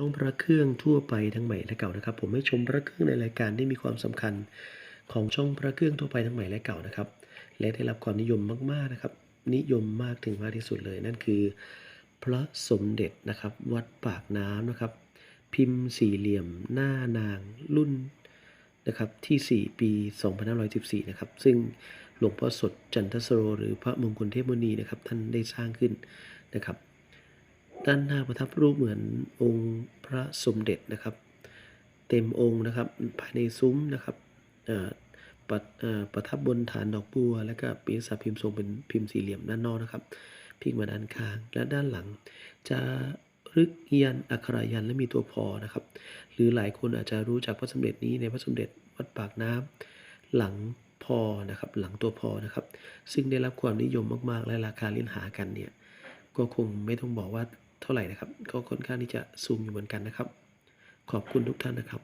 ช่องพระเครื่องทั่วไปทั้งใหม่และเก่านะครับ ผมให้ชมพระเครื่องในรายการที่มีความสำคัญของช่องพระเครื่องทั่วไปทั้งใหม่และเก่านะครับ และได้รับความนิยมมากๆนะครับ นิยมมากถึงมากที่สุดเลย นั่นคือ พระสมเด็จนะครับ วัดปากน้ำนะครับ พิมพ์สี่เหลี่ยม หน้านางรุ่นนะครับที่ 4 ปี 2514 นะครับ ซึ่งหลวงพ่อสดจันทสโร หรือพระมงคลเทพมุนีนะครับ ท่านได้สร้างขึ้นนะครับ ด้านหน้าประทับรูปเหมือนองค์พระสมเด็จนะครับ เต็มองค์นะครับภายในซุ้มนะครับประเอ่อประทับบนฐานดอกบัว และก็ปีศาจพิมพ์ทรงเป็นพิมพ์สี่เหลี่ยมด้านนอกนะครับพลิกมาด้านข้างและด้านหลัง จะรึกยันอักขระยันและมีตัวพอนะครับ หรือหลายคนอาจจะรู้จักพระสมเด็จนี้ในพระสมเด็จวัดปากน้ำหลังพอนะครับหลังตัวพอนะครับ ซึ่งได้รับความนิยมมากๆ และราคาเล่นหากันเนี่ยก็คงไม่ต้องบอกว่า เท่าไหร่นะครับ ก็ค่อนข้างที่จะสูงอยู่เหมือนกันนะครับ ขอบคุณทุกท่านนะครับ